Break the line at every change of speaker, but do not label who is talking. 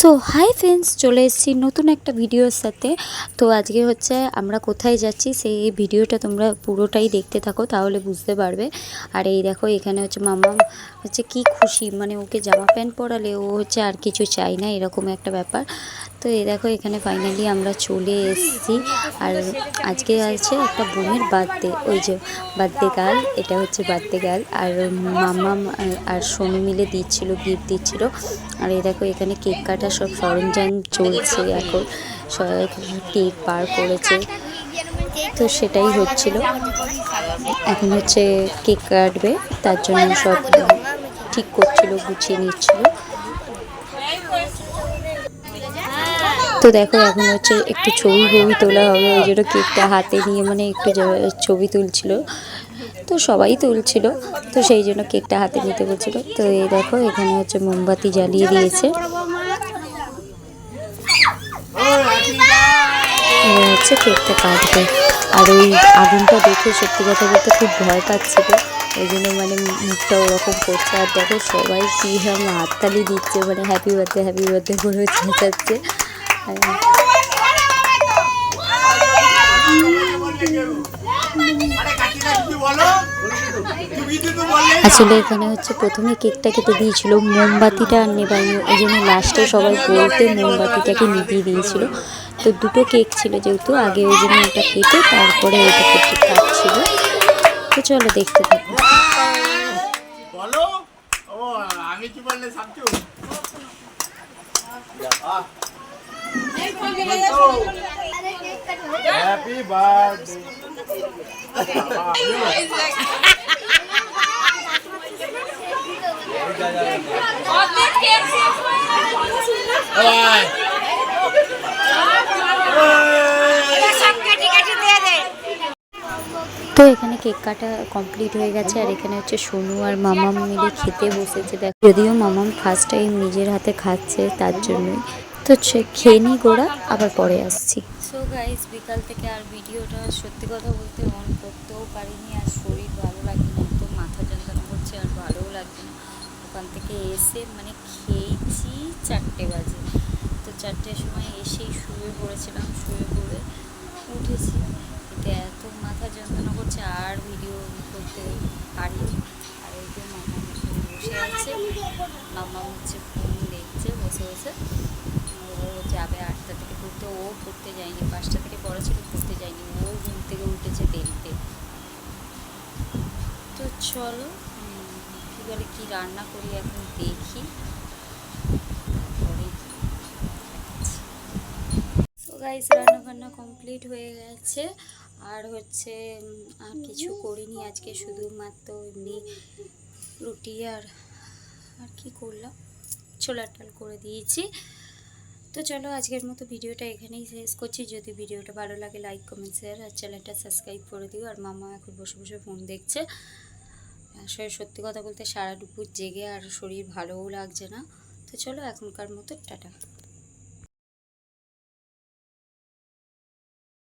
So hi friends চলে এসেছি নতুন একটা ভিডিওর সাথে। তো আজকে হচ্ছে আমরা কোথায় যাচ্ছি, সেই ভিডিওটা তোমরা পুরোটাই দেখতে থাকো, তাহলে বুঝতে পারবে। আর এই দেখো, এখানে হচ্ছে মামা হচ্ছে কি খুশি মানে ওকে জামা প্যান্ট পরালে ও হচ্ছে আর কিছু চাই না, এরকম একটা ব্যাপার। তো এই দেখো, এখানে ফাইনালি আমরা চলে এসেছি। আর আজকে আছে একটা বোনের বার্থডে ওই যে বার্থডে গার্ল এটা হচ্ছে বার্থডে গার্ল আর মামা আর সোনু মিলে দিচ্ছিল গিফট দিচ্ছিল। আর এই দেখো, এখানে কেক কাটা সব সরঞ্জাম চলছে এখন। সব কেক বার করেছে। তো সেটাই হচ্ছিল। এখন হচ্ছে কেক কাটবে, তার জন্য সব ঠিক করছিল, গুছিয়ে নিচ্ছিল। তো দেখো, এখন হচ্ছে একটু ছবি ফবি তোলা হবে। ওই জন্য কেকটা হাতে নিয়ে মানে একটু ছবি তুলছিল। তো সবাই তুলছিল। তো সেই জন্য কেকটা হাতে নিতে বলছিল। তো এই দেখো, এখানে হচ্ছে মোমবাতি জ্বালিয়ে দিয়েছে। হচ্ছে কেকটা কাটবে। আর ওই আগুনটা দেখে সত্যি কথা বলতে খুব ভয় পাচ্ছিল। ওই জন্য মানে মুখটা ওরকম করছে। আর দেখো, সবাই কী হাততালি দিচ্ছে। মানে হ্যাপি বার্থডে হ্যাপি বার্থডে করে চেঁচাচ্ছে। আসলে এখানে হচ্ছে প্রথমে কেকটা কেটে দিয়েছিল, মোমবাতিটা আর ওই জন্য লাস্টে সবাই বলতে মোমবাতিটাকে নিভিয়ে দিয়েছিল। তো দুটো কেক ছিল যেহেতু, আগে ওই জন্য ওটা কেটে তারপরে ওটা কেটে কাটছিল। তো চলো দেখতে থাকো।
আমি কি বললে হ্যাপি বার্থডে
তো এখানে কেক কাটা কমপ্লিট হয়ে গেছে, আর এখানে হচ্ছে সোনু আর মামাম মিলে খেতে বসেছে, দেখ। যদিও মামাম ফার্স্ট টাইম নিজের হাতে খাচ্ছে, তার জন্যই। তো খেয়ে নিই গোড়া, আবার পরে আসছি। সো গাইস বিকাল থেকে আর ভিডিওটা সত্যি কথা বলতে অন করতেও পারিনি, আর শরীর ভালো লাগে না তো মাথা যন্ত্রণা করছে, আর ভালোও লাগছে না। ওখান থেকে এসে মানে খেয়েছি চারটে বাজে। তো চারটের সময় এসেই শুয়ে পড়েছিলাম, শুয়ে পড়ে উঠেছি। এতে এত মাথা যন্ত্রণা করছে, আর ভিডিও করতে পারিনি। আর এই যে মামা বসে আছে, মামা হচ্ছে ফোন দেখছে, বসে বসে পড়তে যায়নি, পাঁচটা থেকে পড়া ছিল পড়তে যায়নি। ও ঘুম থেকে উঠেছে দেরিতে। তো চলো কী বলে, কী রান্না করি এখন দেখি। গাইস রান্না বান্না কমপ্লিট হয়ে গেছে। আর হচ্ছে আর কিছু করিনি আজকে, শুধুমাত্র এমনি রুটি আর আর কি করলাম? ছোলার ডাল করে দিয়েছি। তো চলো আজকের মতো ভিডিওটা এখানেই শেষ করছি। যদি ভিডিওটা ভালো লাগে লাইক কমেন্ট শেয়ার আর চ্যানেলটা সাবস্ক্রাইব করে দিও। আর মামা এখন বসে বসে ফোন দেখছে। আসলে সত্যি কথা বলতে সারা দুপুর জেগে আর শরীর ভালোও লাগছে না। তো চলো এখনকার মতো, টাটা।